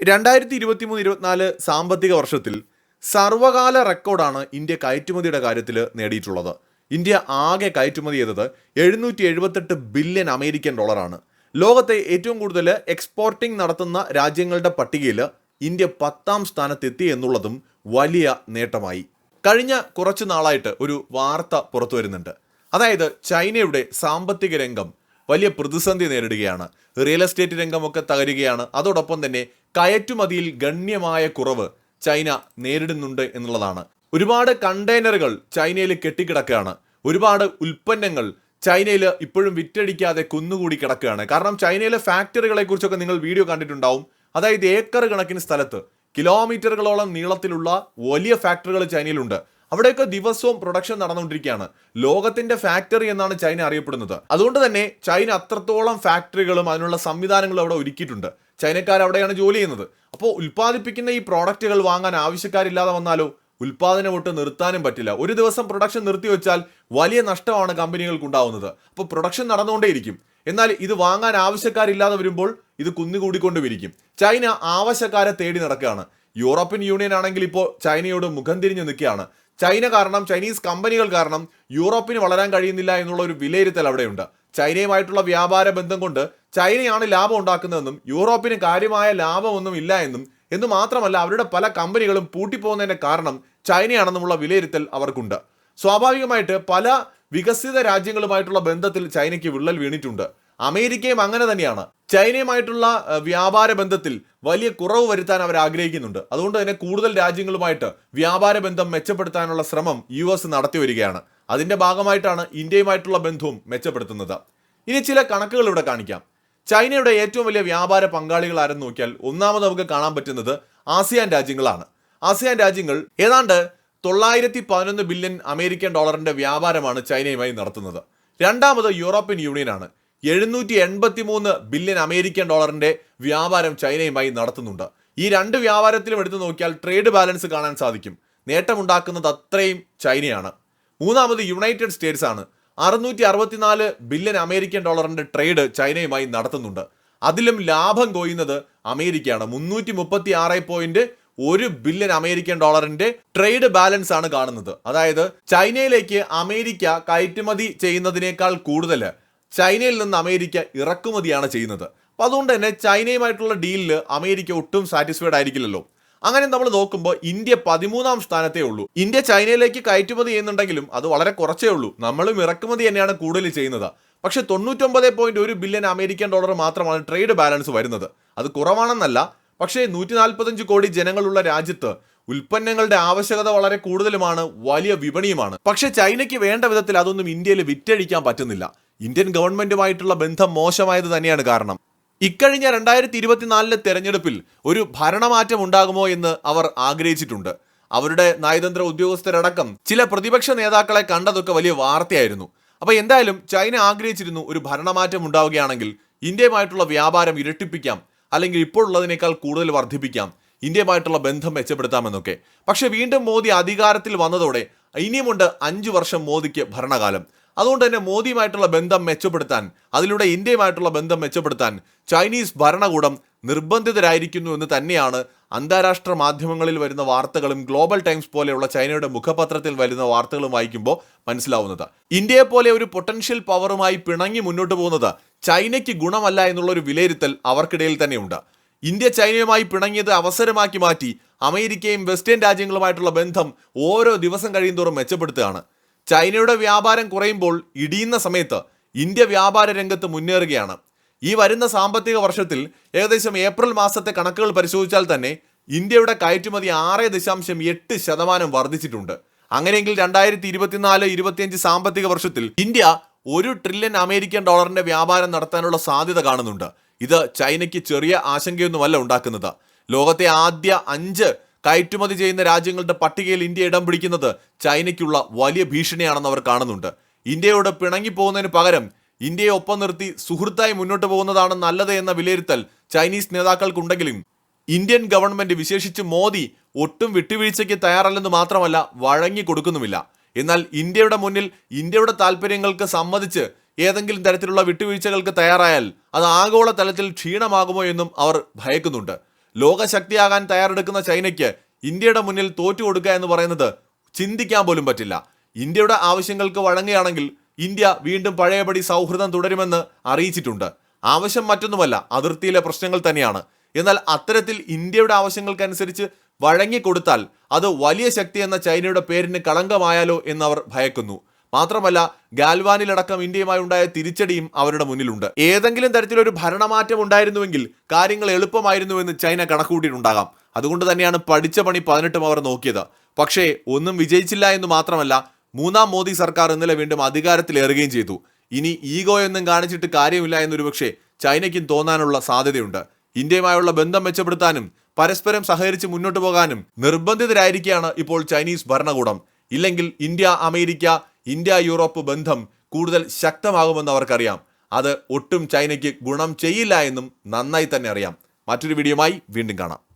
രണ്ടായിരത്തി ഇരുപത്തി മൂന്ന് ഇരുപത്തിനാല് സാമ്പത്തിക വർഷത്തിൽ സർവകാല റെക്കോർഡാണ് ഇന്ത്യ കയറ്റുമതിയുടെ കാര്യത്തിൽ നേടിയിട്ടുള്ളത്. ഇന്ത്യ ആകെ കയറ്റുമതി ചെയ്തത് എഴുന്നൂറ്റി എഴുപത്തെട്ട് ബില്യൺ അമേരിക്കൻ ഡോളറാണ്. ലോകത്തെ ഏറ്റവും കൂടുതൽ എക്സ്പോർട്ടിംഗ് നടത്തുന്ന രാജ്യങ്ങളുടെ പട്ടികയിൽ ഇന്ത്യ പത്താം സ്ഥാനത്തെത്തി എന്നുള്ളതും വലിയ നേട്ടമായി. കഴിഞ്ഞ കുറച്ച് നാളായിട്ട് ഒരു വാർത്ത പുറത്തു വരുന്നുണ്ട് അതായത് ചൈനയുടെ സാമ്പത്തിക രംഗം വലിയ പ്രതിസന്ധി നേരിടുകയാണ്. റിയൽ എസ്റ്റേറ്റ് രംഗമൊക്കെ തകരുകയാണ്. അതോടൊപ്പം തന്നെ കയറ്റുമതിയിൽ ഗണ്യമായ കുറവ് ചൈന നേരിടുന്നുണ്ട് എന്നുള്ളതാണ്. ഒരുപാട് കണ്ടെയ്നറുകൾ ചൈനയിൽ കെട്ടിക്കിടക്കുകയാണ്. ഒരുപാട് ഉൽപ്പന്നങ്ങൾ ചൈനയിൽ ഇപ്പോഴും വിറ്റടിക്കാതെ കുന്നുകൂടി കിടക്കുകയാണ്. കാരണം ചൈനയിലെ ഫാക്ടറികളെ കുറിച്ചൊക്കെ നിങ്ങൾ വീഡിയോ കണ്ടിട്ടുണ്ടാവും. അതായത് ഏക്കർ കണക്കിന് സ്ഥലത്ത്. കിലോമീറ്ററുകളോളം നീളത്തിലുള്ള വലിയ ഫാക്ടറികൾ ചൈനയിലുണ്ട്. അവിടെയൊക്കെ ദിവസവും പ്രൊഡക്ഷൻ നടന്നുകൊണ്ടിരിക്കുകയാണ്. ലോകത്തിന്റെ ഫാക്ടറി എന്നാണ് ചൈന അറിയപ്പെടുന്നത്. അതുകൊണ്ട് തന്നെ ചൈന അത്രത്തോളം ഫാക്ടറികളും അതിനുള്ള സംവിധാനങ്ങളും അവിടെ ഒരുക്കിയിട്ടുണ്ട്. ചൈനക്കാർ അവിടെയാണ് ജോലി ചെയ്യുന്നത്. അപ്പോൾ ഉൽപ്പാദിപ്പിക്കുന്ന ഈ പ്രോഡക്റ്റുകൾ വാങ്ങാൻ ആവശ്യക്കാരില്ലാതെ വന്നാലോ? ഉൽപാദനം ഒട്ട് നിർത്താനും പറ്റില്ല. ഒരു ദിവസം പ്രൊഡക്ഷൻ നിർത്തിവെച്ചാൽ വലിയ നഷ്ടമാണ് കമ്പനികൾക്ക് ഉണ്ടാവുന്നത്. അപ്പോൾ പ്രൊഡക്ഷൻ നടന്നുകൊണ്ടേയിരിക്കും. എന്നാൽ ഇത് വാങ്ങാൻ ആവശ്യക്കാരില്ലാതെ വരുമ്പോൾ ഇത് കുന്നുകൂടിക്കൊണ്ട് വിരിക്കും ചൈന ആവശ്യക്കാരെ തേടി നടക്കുകയാണ്. യൂറോപ്യൻ യൂണിയൻ ആണെങ്കിൽ ഇപ്പോൾ ചൈനയോട് മുഖം തിരിഞ്ഞു നിൽക്കുകയാണ്. ചൈന കാരണം ചൈനീസ് കമ്പനികൾ കാരണം യൂറോപ്പിന് വളരാൻ കഴിയുന്നില്ല എന്നുള്ള ഒരു വിലയിരുത്തൽ അവിടെയുണ്ട്. ചൈനയുമായിട്ടുള്ള വ്യാപാര ബന്ധം കൊണ്ട് ചൈനയാണ് ലാഭം ഉണ്ടാക്കുന്നതെന്നും യൂറോപ്പിന് കാര്യമായ ലാഭമൊന്നും ഇല്ല എന്നും എന്ന് മാത്രമല്ല അവരുടെ പല കമ്പനികളും പൂട്ടിപ്പോകുന്നതിന്റെ കാരണം ചൈനയാണെന്നുമുള്ള വിലയിരുത്തൽ അവർക്കുണ്ട്. സ്വാഭാവികമായിട്ട് പല വികസിത രാജ്യങ്ങളുമായിട്ടുള്ള ബന്ധത്തിൽ ചൈനയ്ക്ക് വിള്ളൽ വീണിട്ടുണ്ട്. അമേരിക്കയും അങ്ങനെ തന്നെയാണ്. ചൈനയുമായിട്ടുള്ള വ്യാപാര ബന്ധത്തിൽ വലിയ കുറവ് വരുത്താൻ അവർ ആഗ്രഹിക്കുന്നുണ്ട്. അതുകൊണ്ട് തന്നെ കൂടുതൽ രാജ്യങ്ങളുമായിട്ട് വ്യാപാര ബന്ധം മെച്ചപ്പെടുത്താനുള്ള ശ്രമം യു എസ് നടത്തി വരികയാണ്. അതിന്റെ ഭാഗമായിട്ടാണ് ഇന്ത്യയുമായിട്ടുള്ള ബന്ധവും മെച്ചപ്പെടുത്തുന്നത്. ഇനി ചില കണക്കുകൾ ഇവിടെ കാണിക്കാം. ചൈനയുടെ ഏറ്റവും വലിയ വ്യാപാര പങ്കാളികൾ ആരെന്ന് നോക്കിയാൽ ഒന്നാമത് നമുക്ക് കാണാൻ പറ്റുന്നത് ആസിയാൻ രാജ്യങ്ങളാണ്. ആസിയാൻ രാജ്യങ്ങൾ ഏതാണ്ട് തൊള്ളായിരത്തി പതിനൊന്ന് ബില്യൺ അമേരിക്കൻ ഡോളറിന്റെ വ്യാപാരമാണ് ചൈനയുമായി നടത്തുന്നത്. രണ്ടാമത് യൂറോപ്യൻ യൂണിയനാണ്. എഴുന്നൂറ്റി എൺപത്തി മൂന്ന് ബില്യൺ അമേരിക്കൻ ഡോളറിന്റെ വ്യാപാരം ചൈനയുമായി നടത്തുന്നുണ്ട്. ഈ രണ്ട് വ്യാപാരത്തിലും എടുത്തു നോക്കിയാൽ ട്രേഡ് ബാലൻസ് കാണാൻ സാധിക്കും. നേട്ടമുണ്ടാക്കുന്നത് അത്രയും ചൈനയാണ്. മൂന്നാമത് യുണൈറ്റഡ് സ്റ്റേറ്റ്സ് ആണ്. അറുന്നൂറ്റി അറുപത്തിനാല് ബില്യൺ അമേരിക്കൻ ഡോളറിന്റെ ട്രേഡ് ചൈനയുമായി നടത്തുന്നുണ്ട്. അതിലും ലാഭം കൊയ്യുന്നത് അമേരിക്കയാണ്. മുന്നൂറ്റി മുപ്പത്തി ആറ് പോയിന്റ് ഒരു ബില്യൺ അമേരിക്കൻ ഡോളറിന്റെ ട്രേഡ് ബാലൻസ് ആണ് കാണുന്നത്. അതായത് ചൈനയിലേക്ക് അമേരിക്ക കയറ്റുമതി ചെയ്യുന്നതിനേക്കാൾ കൂടുതൽ ചൈനയിൽ നിന്ന് അമേരിക്ക ഇറക്കുമതിയാണ് ചെയ്യുന്നത്. അപ്പോൾ അതുകൊണ്ട് തന്നെ ചൈനയുമായിട്ടുള്ള ഡീലിൽ അമേരിക്ക ഒട്ടും സാറ്റിസ്ഫൈഡ് ആയിരിക്കില്ലല്ലോ. അങ്ങനെ നമ്മൾ നോക്കുമ്പോൾ ഇന്ത്യ പതിമൂന്നാം സ്ഥാനത്തേ ഉള്ളൂ. ഇന്ത്യ ചൈനയിലേക്ക് കയറ്റുമതി ചെയ്യുന്നുണ്ടെങ്കിലും അത് വളരെ കുറച്ചേ ഉള്ളൂ. നമ്മളും ഇറക്കുമതി തന്നെയാണ് കൂടുതൽ ചെയ്യുന്നത്. പക്ഷേ തൊണ്ണൂറ്റൊമ്പത് പോയിന്റ് ഒരു ബില്യൺ അമേരിക്കൻ ഡോളർ മാത്രമാണ് ട്രേഡ് ബാലൻസ് വരുന്നത്. അത് കുറവാണെന്നല്ല. പക്ഷേ നൂറ്റി നാൽപ്പത്തഞ്ച് കോടി ജനങ്ങളുള്ള രാജ്യത്ത് ഉൽപ്പന്നങ്ങളുടെ ആവശ്യകത വളരെ കൂടുതലുമാണ് വലിയ വിപണിയുമാണ്. പക്ഷേ ചൈനയ്ക്ക് വേണ്ട വിധത്തിൽ അതൊന്നും ഇന്ത്യയിൽ വിറ്റഴിക്കാൻ പറ്റുന്നില്ല. ഇന്ത്യൻ ഗവൺമെന്റുമായിട്ടുള്ള ബന്ധം മോശമായത് തന്നെയാണ് കാരണം. ഇക്കഴിഞ്ഞ രണ്ടായിരത്തി ഇരുപത്തിനാലിലെ തെരഞ്ഞെടുപ്പിൽ ഒരു ഭരണമാറ്റം ഉണ്ടാകുമോ എന്ന് അവർ ആഗ്രഹിച്ചിട്ടുണ്ട്. അവരുടെ നയതന്ത്ര ഉദ്യോഗസ്ഥരടക്കം ചില പ്രതിപക്ഷ നേതാക്കളെ കണ്ടതൊക്കെ വലിയ വാർത്തയായിരുന്നു. അപ്പൊ എന്തായാലും ചൈന ആഗ്രഹിച്ചിരുന്നു ഒരു ഭരണമാറ്റം ഉണ്ടാവുകയാണെങ്കിൽ ഇന്ത്യയുമായിട്ടുള്ള വ്യാപാരം ഇരട്ടിപ്പിക്കാം അല്ലെങ്കിൽ ഇപ്പോഴുള്ളതിനേക്കാൾ കൂടുതൽ വർദ്ധിപ്പിക്കാം ഇന്ത്യയുമായിട്ടുള്ള ബന്ധം മെച്ചപ്പെടുത്താമെന്നൊക്കെ. പക്ഷെ വീണ്ടും മോദി അധികാരത്തിൽ വന്നതോടെ ഇനിയുമുണ്ട് അഞ്ചു വർഷം മോദിക്ക് ഭരണകാലം. അതുകൊണ്ട് തന്നെ മോദിയുമായിട്ടുള്ള ബന്ധം മെച്ചപ്പെടുത്താൻ അതിലൂടെ ഇന്ത്യയുമായിട്ടുള്ള ബന്ധം മെച്ചപ്പെടുത്താൻ ചൈനീസ് ഭരണകൂടം നിർബന്ധിതരായിരിക്കുന്നു എന്ന് തന്നെയാണ് അന്താരാഷ്ട്ര മാധ്യമങ്ങളിൽ വരുന്ന വാർത്തകളും ഗ്ലോബൽ ടൈംസ് പോലെയുള്ള ചൈനയുടെ മുഖപത്രത്തിൽ വരുന്ന വാർത്തകളും വായിക്കുമ്പോൾ മനസ്സിലാവുന്നത്. ഇന്ത്യയെ പോലെ ഒരു പൊട്ടൻഷ്യൽ പവറുമായി പിണങ്ങി മുന്നോട്ട് പോകുന്നത് ചൈനയ്ക്ക് ഗുണമല്ല എന്നുള്ള ഒരു വിലയിരുത്തൽ അവർക്കിടയിൽ തന്നെയുണ്ട്. ഇന്ത്യ ചൈനയുമായി പിണങ്ങിയത് അവസരമാക്കി മാറ്റി അമേരിക്കയും വെസ്റ്റേൺ രാജ്യങ്ങളുമായിട്ടുള്ള ബന്ധം ഓരോ ദിവസം കഴിയുന്തോറും മെച്ചപ്പെടുത്തുകയാണ്. ചൈനയുടെ വ്യാപാരം കുറയുമ്പോൾ ഇടിയുന്ന സമയത്ത് ഇന്ത്യ വ്യാപാര രംഗത്ത് മുന്നേറുകയാണ്. ഈ വരുന്ന സാമ്പത്തിക വർഷത്തിൽ ഏകദേശം ഏപ്രിൽ മാസത്തെ കണക്കുകൾ പരിശോധിച്ചാൽ തന്നെ ഇന്ത്യയുടെ കയറ്റുമതി ആറ് ദശാംശം എട്ട് ശതമാനം വർദ്ധിച്ചിട്ടുണ്ട്. അങ്ങനെയെങ്കിൽ രണ്ടായിരത്തി ഇരുപത്തിനാല് ഇരുപത്തിയഞ്ച് സാമ്പത്തിക വർഷത്തിൽ ഇന്ത്യ ഒരു ട്രില്യൺ അമേരിക്കൻ ഡോളറിന്റെ വ്യാപാരം നടത്താനുള്ള സാധ്യത കാണുന്നുണ്ട്. ഇത് ചൈനയ്ക്ക് ചെറിയ ആശങ്കയൊന്നുമല്ല ഉണ്ടാക്കുന്നത്. ലോകത്തെ ആദ്യ അഞ്ച് കയറ്റുമതി ചെയ്യുന്ന രാജ്യങ്ങളുടെ പട്ടികയിൽ ഇന്ത്യ ഇടം പിടിക്കുന്നത് ചൈനയ്ക്കുള്ള വലിയ ഭീഷണിയാണെന്ന് അവർ കാണുന്നുണ്ട്. ഇന്ത്യയോട് പിണങ്ങി പോകുന്നതിന് പകരം ഇന്ത്യയെ ഒപ്പം നിർത്തി സുഹൃത്തായി മുന്നോട്ട് പോകുന്നതാണ് നല്ലത് എന്ന വിലയിരുത്തൽ ചൈനീസ് നേതാക്കൾക്കുണ്ടെങ്കിലും ഇന്ത്യൻ ഗവൺമെന്റ് വിശേഷിച്ച് മോദി ഒട്ടും വിട്ടുവീഴ്ചയ്ക്ക് തയ്യാറല്ലെന്ന് മാത്രമല്ല വഴങ്ങി കൊടുക്കുന്നുമില്ല. എന്നാൽ ഇന്ത്യയുടെ മുന്നിൽ ഇന്ത്യയുടെ താല്പര്യങ്ങൾക്ക് സമ്മതിച്ച് ഏതെങ്കിലും തരത്തിലുള്ള വിട്ടുവീഴ്ചകൾക്ക് തയ്യാറായാൽ അത് ആഗോള തലത്തിൽ ക്ഷീണമാകുമോ എന്നും അവർ ഭയക്കുന്നുണ്ട്. ലോകശക്തിയാകാൻ തയ്യാറെടുക്കുന്ന ചൈനയ്ക്ക് ഇന്ത്യയുടെ മുന്നിൽ തോറ്റു കൊടുക്കുക എന്ന് പറയുന്നത് ചിന്തിക്കാൻ പോലും പറ്റില്ല. ഇന്ത്യയുടെ ആവശ്യങ്ങൾക്ക് വഴങ്ങുകയാണെങ്കിൽ ഇന്ത്യ വീണ്ടും പഴയപടി സൗഹൃദം തുടരുമെന്ന് അറിയിച്ചിട്ടുണ്ട്. ആവശ്യം മറ്റൊന്നുമല്ല അതിർത്തിയിലെ പ്രശ്നങ്ങൾ തന്നെയാണ്. എന്നാൽ അത്തരത്തിൽ ഇന്ത്യയുടെ ആവശ്യങ്ങൾക്കനുസരിച്ച് വഴങ്ങിക്കൊടുത്താൽ അത് വലിയ ശക്തി എന്ന ചൈനയുടെ പേരിന് കളങ്കമായാലോ എന്ന് അവർ ഭയക്കുന്നു. മാത്രമല്ല ഗാൽവാനിലടക്കം ഇന്ത്യയുമായി ഉണ്ടായ തിരിച്ചടിയും അവരുടെ മുന്നിലുണ്ട്. ഏതെങ്കിലും തരത്തിലൊരു ഭരണമാറ്റം ഉണ്ടായിരുന്നുവെങ്കിൽ കാര്യങ്ങൾ എളുപ്പമായിരുന്നുവെന്ന് ചൈന കണക്കുകൂട്ടിയിട്ടുണ്ടാകാം. അതുകൊണ്ട് തന്നെയാണ് പഠിച്ച പണി പതിനെട്ടും അവർ നോക്കിയത്. പക്ഷേ ഒന്നും വിജയിച്ചില്ല എന്ന് മാത്രമല്ല മൂന്നാം മോദി സർക്കാർ ഇന്നലെ വീണ്ടും അധികാരത്തിലേറുകയും ചെയ്തു. ഇനി ഈഗോ ഈഗോയൊന്നും കാണിച്ചിട്ട് കാര്യമില്ല എന്നൊരു പക്ഷേ ചൈനയ്ക്കും തോന്നാനുള്ള സാധ്യതയുണ്ട്. ഇന്ത്യയുമായുള്ള ബന്ധം മെച്ചപ്പെടുത്താനും പരസ്പരം സഹകരിച്ച് മുന്നോട്ട് പോകാനും നിർബന്ധിതരായിരിക്കുകയാണ് ഇപ്പോൾ ചൈനീസ് ഭരണകൂടം. ഇല്ലെങ്കിൽ ഇന്ത്യ അമേരിക്ക ഇന്ത്യ യൂറോപ്പ് ബന്ധം കൂടുതൽ ശക്തമാകുമെന്ന് അവർക്കറിയാം. അത് ഒട്ടും ചൈനയ്ക്ക് ഗുണം ചെയ്യില്ല എന്നും നന്നായി തന്നെ അറിയാം. മറ്റൊരു വീഡിയോയുമായി വീണ്ടും കാണാം.